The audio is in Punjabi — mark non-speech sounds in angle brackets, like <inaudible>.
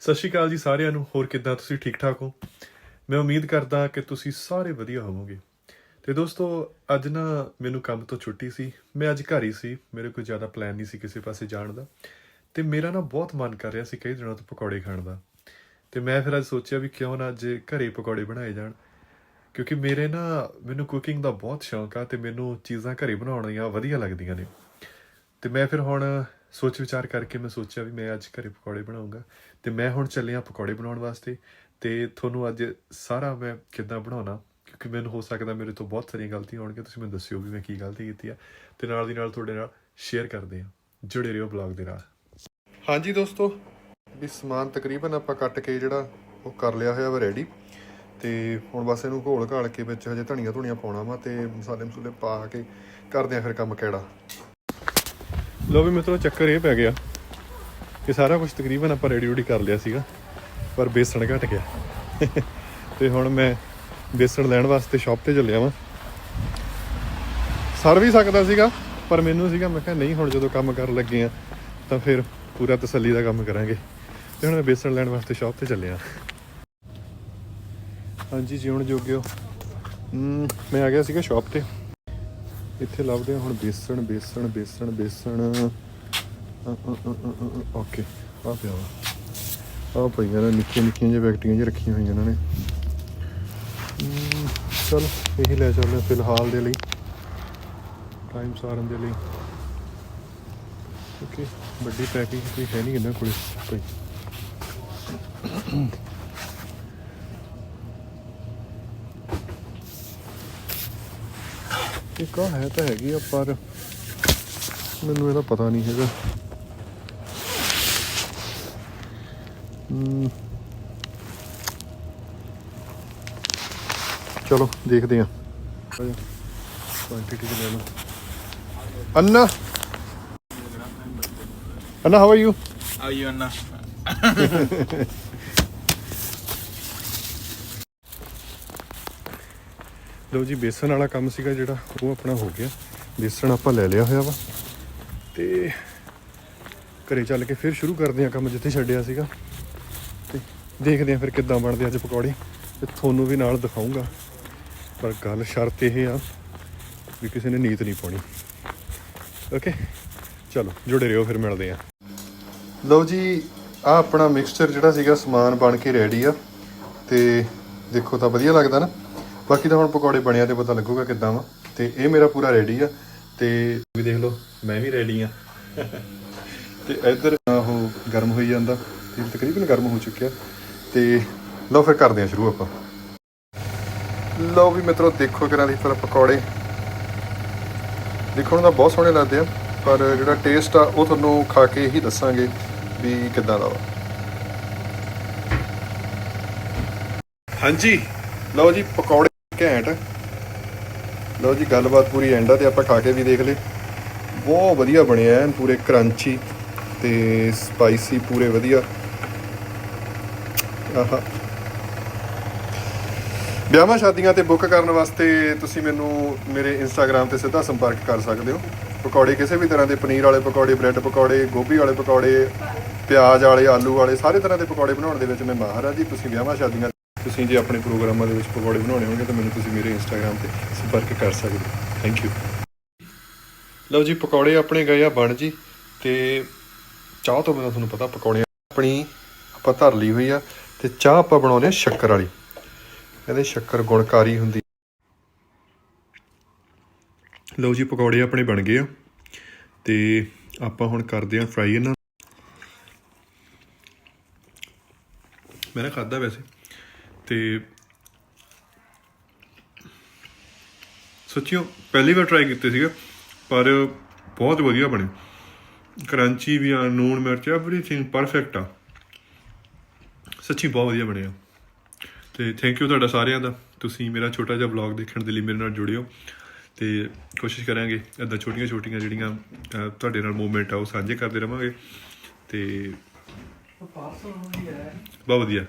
ਸਤਿ ਸ਼੍ਰੀ ਅਕਾਲ ਜੀ ਸਾਰਿਆਂ ਨੂੰ। ਹੋਰ ਕਿੱਦਾਂ? ਤੁਸੀਂ ਠੀਕ ਠਾਕ ਹੋ? ਮੈਂ ਉਮੀਦ ਕਰਦਾ ਕਿ ਤੁਸੀਂ ਸਾਰੇ ਵਧੀਆ ਹੋਵੋਗੇ। ਤੇ ਦੋਸਤੋ, ਅੱਜ ਨਾ ਮੈਨੂੰ ਕੰਮ ਤੋਂ ਛੁੱਟੀ ਸੀ। ਮੈਂ ਅੱਜ ਘਰ ਹੀ ਸੀ। ਮੇਰੇ ਕੋਈ ਜ਼ਿਆਦਾ ਪਲਾਨ ਨਹੀਂ ਸੀ ਕਿਸੇ ਪਾਸੇ ਜਾਣ ਦਾ। ਤੇ ਮੇਰਾ ਨਾ ਬਹੁਤ ਮਨ ਕਰ ਰਿਹਾ ਸੀ ਕਈ ਦਿਨਾਂ ਤੋਂ ਪਕੌੜੇ ਖਾਣ ਦਾ। ਤੇ ਮੈਂ ਫਿਰ ਅੱਜ ਸੋਚਿਆ ਵੀ ਕਿਉਂ ਨਾ ਅੱਜ ਘਰੇ ਪਕੌੜੇ ਬਣਾਏ ਜਾਣ। ਕਿਉਂਕਿ ਮੇਰੇ ਨਾ ਮੈਨੂੰ ਕੁਕਿੰਗ ਦਾ ਬਹੁਤ ਸ਼ੌਂਕ ਆ ਤੇ ਮੈਨੂੰ ਚੀਜ਼ਾਂ ਘਰੇ ਬਣਾਉਣੀਆਂ ਵਧੀਆ ਲੱਗਦੀਆਂ ਨੇ। ਤੇ ਮੈਂ ਫਿਰ ਹੁਣ ਸੋਚ ਵਿਚਾਰ ਕਰਕੇ ਮੈਂ ਸੋਚਿਆ ਵੀ ਮੈਂ ਅੱਜ ਘਰੇ ਪਕੌੜੇ ਬਣਾਉਂਗਾ ਤੇ ਮੈਂ ਹੁਣ ਚੱਲਿਆ ਪਕੌੜੇ ਬਣਾਉਣ ਵਾਸਤੇ ਤੇ ਤੁਹਾਨੂੰ ਅੱਜ ਸਾਰਾ ਮੈਂ ਕਿੱਦਾਂ ਬਣਾਉਣਾ, ਕਿਉਂਕਿ ਮੈਨੂੰ ਹੋ ਸਕਦਾ ਮੇਰੇ ਤੋਂ ਬਹੁਤ ਸਾਰੀਆਂ ਗਲਤੀਆਂ ਹੋਣਗੀਆਂ, ਤੁਸੀਂ ਮੈਨੂੰ ਦੱਸਿਓ ਵੀ ਮੈਂ ਕੀ ਗਲਤੀ ਕੀਤੀ ਆ ਤੇ ਨਾਲ ਦੀ ਨਾਲ ਤੁਹਾਡੇ ਨਾਲ ਸ਼ੇਅਰ ਕਰਦੇ ਹਾਂ, ਜੁੜੇ ਰਹੋ ਬਲੌਗ ਦੇ ਨਾਲ। ਹਾਂਜੀ ਦੋਸਤੋ, ਵੀ ਸਮਾਨ ਤਕਰੀਬਨ ਆਪਾਂ ਕੱਟ ਕੇ ਜਿਹੜਾ ਉਹ ਕਰ ਲਿਆ ਹੋਇਆ ਵਾ ਰੈਡੀ ਤੇ ਹੁਣ ਬਸ ਇਹਨੂੰ ਘੋਲ ਘਾਲ ਕੇ ਵਿੱਚ ਹਜੇ ਧਨੀਆ ਧੁਣੀਆਂ ਪਾਉਣਾ ਵਾ ਤੇ ਮਸਾਲੇ ਮਸੂਲੇ ਪਾ ਕੇ ਕਰਦੇ ਆ ਫਿਰ ਕੰਮ ਕਿਹੜਾ। ਲੋ ਵੀ ਮਿੱਤਰੋ ਚੱਕਰ ਇਹ ਪੈ ਗਿਆ ਕਿ ਸਾਰਾ ਕੁਝ ਤਕਰੀਬਨ ਆਪਾਂ ਰੈਡੀ ਰੂਡੀ ਕਰ ਲਿਆ ਸੀਗਾ ਪਰ ਬੇਸਣ ਘਟ ਗਿਆ। ਤੇ ਹੁਣ ਮੈਂ ਬੇਸਣ ਲੈਣ ਵਾਸਤੇ ਸ਼ਾਪ ਤੇ ਚੱਲਿਆ ਵਾਂ। ਸਰ ਵੀ ਸਕਦਾ ਸੀਗਾ ਪਰ ਮੈਨੂੰ ਸੀਗਾ ਮੈਂ ਕਿਹਾ ਨਹੀਂ ਹੁਣ ਜਦੋਂ ਕੰਮ ਕਰਨ ਲੱਗੇ ਆ ਤਾਂ ਫਿਰ ਪੂਰਾ ਤਸੱਲੀ ਦਾ ਕੰਮ ਕਰਾਂਗੇ। ਤੇ ਹੁਣ ਮੈਂ ਬੇਸਣ ਲੈਣ ਵਾਸਤੇ ਸ਼ਾਪ ਤੇ ਚੱਲਿਆ ਹਾਂਜੀ ਜਿਉਣ ਜੋਗਿਓ। ਹਮ, ਮੈਂ ਆ ਗਿਆ ਸੀਗਾ ਸ਼ਾਪ ਤੇ। ਇੱਥੇ ਲੱਭਦੇ ਆ ਹੁਣ ਬੇਸਣ ਬੇਸਣ ਬੇਸਣ ਬੇਸਣ। ਓਕੇ ਆ ਪਿਆ ਵਾ। ਆ ਪਈਆਂ ਨੇ ਨਿੱਕੀਆਂ ਨਿੱਕੀਆਂ ਜਿਹੀਆਂ ਵੈਕਟੀਆਂ ਜਿਹੀਆਂ ਰੱਖੀਆਂ ਹੋਈਆਂ ਇਹਨਾਂ ਨੇ। ਹਮ, ਚਲ ਇਹੀ ਲੈ ਚੱਲਦੇ ਹਾਂ ਫਿਲਹਾਲ ਦੇ ਲਈ। ਟਾਈਮ ਸਾਰਨ ਦੇ ਲਈ। ਓਕੇ ਵੱਡੀ ਪੈਕਿੰਗ ਕੋਈ ਹੈ ਨਹੀਂ ਇਹਨਾਂ ਕੋਲੇ। ਕੋਈ ਇੱਕ ਆਹ ਹੈ ਤਾਂ ਹੈਗੀ ਆ ਪਰ ਮੈਨੂੰ ਇਹਦਾ ਪਤਾ ਨਹੀਂ ਹੈਗਾ। ਚਲੋ ਦੇਖਦੇ ਆ ਕੁਆਂਟੀਟੀ ਦੇ ਲੈ ਲਓ। Anna! Anna how are you How you Anna? <laughs> ਲਓ ਜੀ ਬੇਸਣ ਵਾਲਾ ਕੰਮ ਸੀਗਾ ਜਿਹੜਾ, ਉਹ ਆਪਣਾ ਹੋ ਗਿਆ। ਬੇਸਣ ਆਪਾਂ ਲੈ ਲਿਆ ਹੋਇਆ ਵਾ। ਤੇ ਘਰੇ ਚੱਲ ਕੇ ਫਿਰ ਸ਼ੁਰੂ ਕਰਦੇ ਆ ਕੰਮ ਜਿੱਥੇ ਛੱਡਿਆ ਸੀਗਾ। ਤੇ ਦੇਖਦੇ ਆ ਫਿਰ ਕਿੱਦਾਂ ਬਣਦੇ ਅੱਜ ਪਕੌੜੇ। ਤੇ ਤੁਹਾਨੂੰ ਵੀ ਨਾਲ ਦਿਖਾਉਂਗਾ ਪਰ ਗੱਲ ਸ਼ਰਤ ਇਹ ਆ ਵੀ ਕਿਸੇ ਨੇ ਨੀਤ ਨਹੀਂ ਪਾਉਣੀ। ਓਕੇ ਚਲੋ, ਜੁੜੇ ਰਹੋ, ਫਿਰ ਮਿਲਦੇ ਆ ਲਓ ਜੀ ਆ ਆਪਣਾ ਮਿਕਸਚਰ ਜਿਹੜਾ ਸੀਗਾ, ਸਮਾਨ ਬਣ ਕੇ ਰੈਡੀ ਆ। ਤੇ ਦੇਖੋ ਤਾਂ ਵਧੀਆ ਲੱਗਦਾ ਨਾ। ਬਾਕੀ ਤਾਂ ਹੁਣ ਪਕੌੜੇ ਬਣਿਆ ਤੇ ਪਤਾ ਲੱਗੂਗਾ ਕਿੱਦਾਂ ਵਾ। ਤੇ ਇਹ ਮੇਰਾ ਪੂਰਾ ਰੈਡੀ ਆ। ਤੇ ਵੀ ਦੇਖ ਲਓ, ਮੈਂ ਵੀ ਰੈਡੀ ਆ। ਤੇ ਇੱਧਰ ਉਹ ਗਰਮ ਹੋਈ ਜਾਂਦਾ। ਤੇਲ ਤਕਰੀਬਨ ਗਰਮ ਹੋ ਚੁੱਕਿਆ। ਤੇ ਲਓ ਫਿਰ ਕਰਦੇ ਆ ਸ਼ੁਰੂ ਆਪਾਂ। ਲਓ ਵੀ ਮਿੱਤਰੋ, ਦੇਖੋ ਕਿਰਾਂ ਦੀ ਫਿਰ ਪਕੌੜੇ। ਦੇਖਣ ਨੂੰ ਤਾਂ ਬਹੁਤ ਸੋਹਣੇ ਲੱਗਦੇ ਆ। ਪਰ ਜਿਹੜਾ ਟੇਸਟ ਆ, ਉਹ ਤੁਹਾਨੂੰ ਖਾ ਕੇ ਹੀ ਦੱਸਾਂਗੇ ਵੀ ਕਿੱਦਾਂ ਦਾ ਵਾ। ਹਾਂਜੀ। ਲਓ ਜੀ, ਪਕੌੜੇ ਘੈਂਟ। ਲਓ ਜੀ, ਗੱਲਬਾਤ ਪੂਰੀ ਐਂਡ ਆ ਤੇ ਆਪਾਂ ਖਾ ਕੇ ਵੀ ਦੇਖ ਲਏ। ਬਹੁਤ ਵਧੀਆ ਬਣਿਆ ਐਨ ਪੂਰੇ ਕਰੰਚੀ ਤੇ ਸਪਾਈਸੀ ਪੂਰੇ ਵਧੀਆ। ਆਹਾ। ਵਿਆਹਾਂ ਸ਼ਾਦੀਆਂ ਤੇ ਬੁੱਕ ਕਰਨ ਵਾਸਤੇ ਤੁਸੀਂ ਮੈਨੂੰ ਮੇਰੇ ਇੰਸਟਾਗ੍ਰam ਤੇ ਸਿੱਧਾ ਸੰਪਰਕ ਕਰ ਸਕਦੇ ਹੋ। ਪਕੌੜੇ ਕਿਸੇ ਵੀ ਤਰ੍ਹਾਂ ਦੇ, ਪਨੀਰ ਵਾਲੇ ਪਕੌੜੇ, ਬ੍ਰੈਡ ਪਕੌੜੇ, ਗੋਭੀ ਵਾਲੇ ਪਕੌੜੇ, ਪਿਆਜ਼ ਵਾਲੇ, ਆਲੂ ਵਾਲੇ, ਸਾਰੇ ਤਰ੍ਹਾਂ ਦੇ ਪਕੌੜੇ ਬਣਾਉਣ ਦੇ ਵਿੱਚ ਮੈਂ ਮਾਹਰ ਹਾਂ ਜੀ। ਤੁਸੀਂ ਵਿਆਹਾਂ ਸ਼ਾਦੀਆਂ ਤੁਸੀਂ ਜੇ ਆਪਣੇ ਪ੍ਰੋਗਰਾਮਾਂ ਦੇ ਵਿੱਚ ਪਕੌੜੇ ਬਣਾਉਣੇ ਹੋਣਗੇ ਤਾਂ ਮੈਨੂੰ ਤੁਸੀਂ ਮੇਰੇ ਇੰਸਟਾਗ੍ਰam ਤੇ ਸੰਪਰਕ ਕਰ ਸਕਦੇ ਹੋ। ਥੈਂਕ ਯੂ ਲਓ ਜੀ, ਪਕੌੜੇ ਆਪਣੇ ਗਏ ਆ ਬਣ ਜੀ ਤੇ ਚਾਹ ਤੋਂ ਬਿਨਾਂ ਤੁਹਾਨੂੰ ਪਤਾ ਪਕੌੜੇ ਆਪਣੀ ਆਪਾਂ ਧਰ ਲਈ ਹੋਈ ਆ ਤੇ ਚਾਹ ਆਪਾਂ ਬਣਾਉਂਦੇ ਆ ਸ਼ੱਕਰ ਵਾਲੀ। ਕਹਿੰਦੇ ਸ਼ੱਕਰ ਗੁਣਕਾਰੀ ਹੁੰਦੀ। ਲਓ ਜੀ, ਪਕੌੜੇ ਆਪਣੇ ਬਣ ਗਏ ਆ ਤੇ ਆਪਾਂ ਹੁਣ ਕਰਦੇ ਆ ਫਰਾਈ ਇਹਨਾਂ ਮੈਂ ਨਾ ਖਾਦਾ ਵੈਸੇ। ਤੇ ਸੱਚੀਓ ਪਹਿਲੀ ਵਾਰ ਟਰਾਈ ਕੀਤੇ ਸੀਗੇ ਪਰ ਬਹੁਤ ਵਧੀਆ ਬਣੇ। ਕਰੰਚੀ ਵੀ ਆ ਨੂਣ ਮਿਰਚ ਐਵਰੀਥਿੰਗ ਪਰਫੈਕਟ ਆ। ਸੱਚੀ ਬਹੁਤ ਵਧੀਆ ਬਣੇ ਆ। ਤੇ ਥੈਂਕ ਯੂ ਤੁਹਾਡਾ ਸਾਰਿਆਂ ਦਾ। ਤੁਸੀਂ ਮੇਰਾ ਛੋਟਾ ਜਿਹਾ ਵਲੌਗ ਦੇਖਣ ਦੇ ਲਈ ਮੇਰੇ ਨਾਲ ਜੁੜਿਓ। ਤੇ ਕੋਸ਼ਿਸ਼ ਕਰਾਂਗੇ ਇਦਾਂ ਛੋਟੀਆਂ ਛੋਟੀਆਂ ਜਿਹੜੀਆਂ ਤੁਹਾਡੇ ਨਾਲ ਮੂਵਮੈਂਟ ਆ ਉਹ ਸਾਂਝੇ ਕਰਦੇ ਰਵਾਂਗੇ। ਤੇ ਬਹੁਤ ਵਧੀਆ।